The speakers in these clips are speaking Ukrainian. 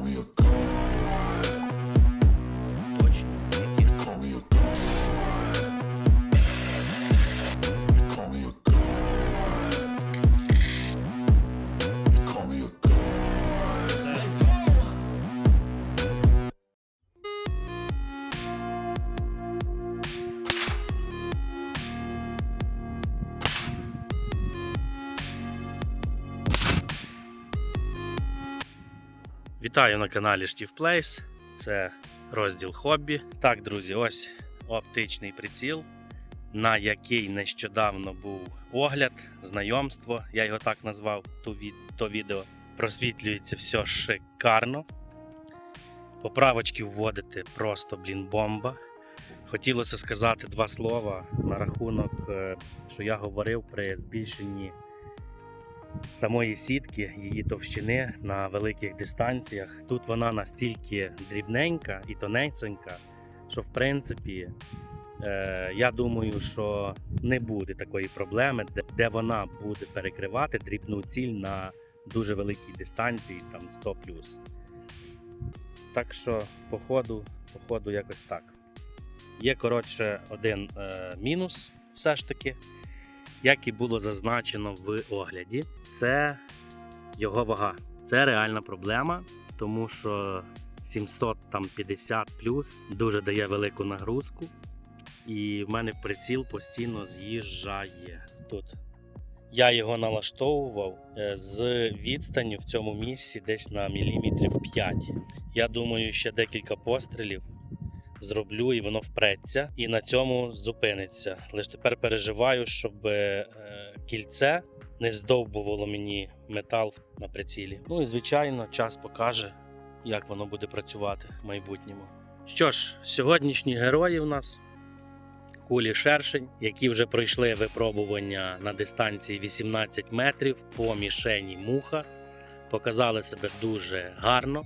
we are gone. Вітаю на каналі Плейс. Це розділ хобі. Так, друзі, ось оптичний приціл, на який нещодавно був огляд, знайомство. Я його так назвав ту від... то відео. Просвітлюється все шикарно. Поправочки вводити просто, блін, бомба. Хотілося сказати два слова на рахунок, е, що я говорив при збільшенні самої сітки, її товщини на великих дистанціях. Тут вона настільки дрібненька і тоненька, що в принципі е, я думаю, що не буде такої проблеми, де, де вона буде перекривати дрібну ціль на дуже великій дистанції, там 100 Так що, по ходу, по ходу якось так. Є коротше один е, мінус, все ж таки як і було зазначено в огляді, це його вага. Це реальна проблема, тому що 750 плюс дуже дає велику нагрузку, і в мене приціл постійно з'їжджає тут. Я його налаштовував е, з відстані в цьому місці десь на міліметрів 5. Я думаю, ще декілька пострілів зроблю і воно впреться, і на цьому зупиниться. Лише тепер переживаю, щоб е, кільце не здовбувало мені метал на прицілі. Ну і звичайно, час покаже, як воно буде працювати в майбутньому. Що ж, сьогоднішні герої у нас кулі шершень, які вже пройшли випробування на дистанції 18 метрів по мішені муха, показали себе дуже гарно.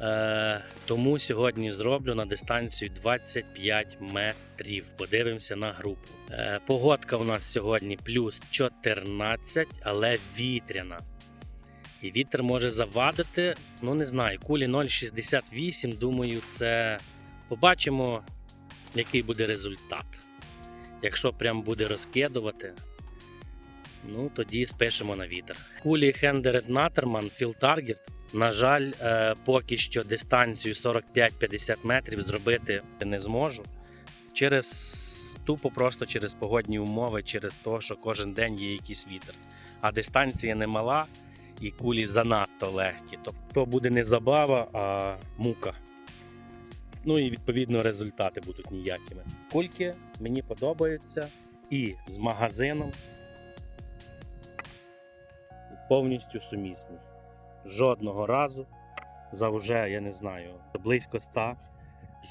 Е, тому сьогодні зроблю на дистанцію 25 метрів. Подивимося на групу. Е, погодка у нас сьогодні плюс 14, але вітряна. І вітер може завадити, ну не знаю, кулі 0,68. Думаю, це побачимо, який буде результат. Якщо прям буде розкидувати, ну тоді спишемо на вітер. Кулі Хендерет Наттерман Field Target на жаль, е, поки що дистанцію 45-50 метрів зробити не зможу. Через тупо просто через погодні умови, через те, що кожен день є якийсь вітер. А дистанція немала і кулі занадто легкі. Тобто буде не забава, а мука. Ну і відповідно результати будуть ніякими. Кульки мені подобаються і з магазином повністю сумісні жодного разу за вже, я не знаю, близько ста,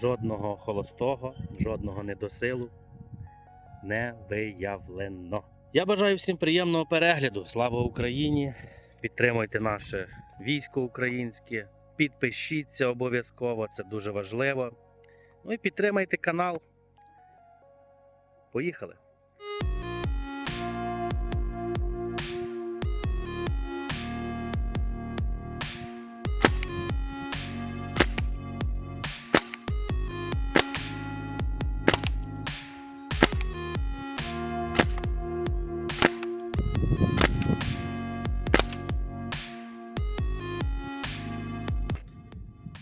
жодного холостого, жодного недосилу не виявлено. Я бажаю всім приємного перегляду. Слава Україні! Підтримуйте наше військо українське, підпишіться обов'язково, це дуже важливо. Ну і підтримайте канал. Поїхали!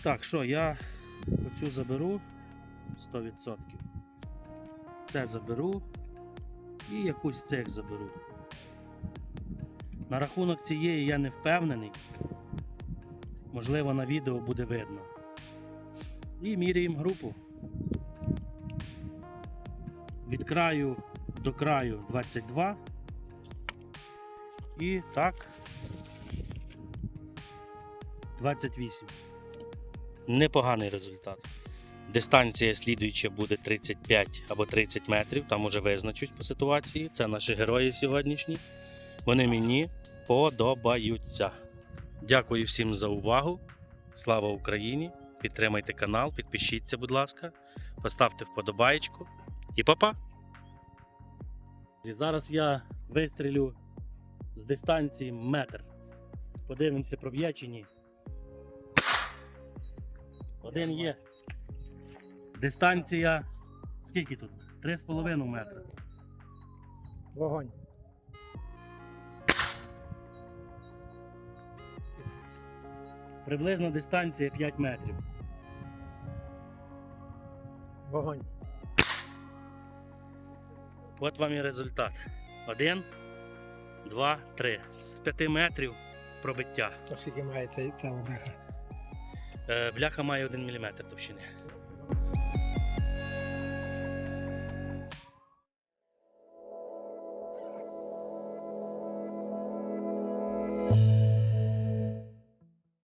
Так, що я оцю заберу 100%. Це заберу і якусь з цих заберу. На рахунок цієї я не впевнений. Можливо, на відео буде видно. І міряємо групу. Від краю до краю 22. І так. 28. Непоганий результат. Дистанція слідуюча буде 35 або 30 метрів, там уже визначуть по ситуації. Це наші герої сьогоднішні. Вони мені подобаються. Дякую всім за увагу. Слава Україні! Підтримайте канал, підпишіться, будь ласка, поставте вподобаєчку і па-па! І зараз я вистрілю з дистанції метр. Подивимося, проб'є чи ні. Один є. Дистанція. Скільки тут? 3,5 метра. Вогонь. Приблизно дистанція 5 метрів. Вогонь. От вам і результат. Один, два, три. З 5 метрів пробиття. Оскільки має цей, ця бляха. Е, Бляха має 1 мм товщини.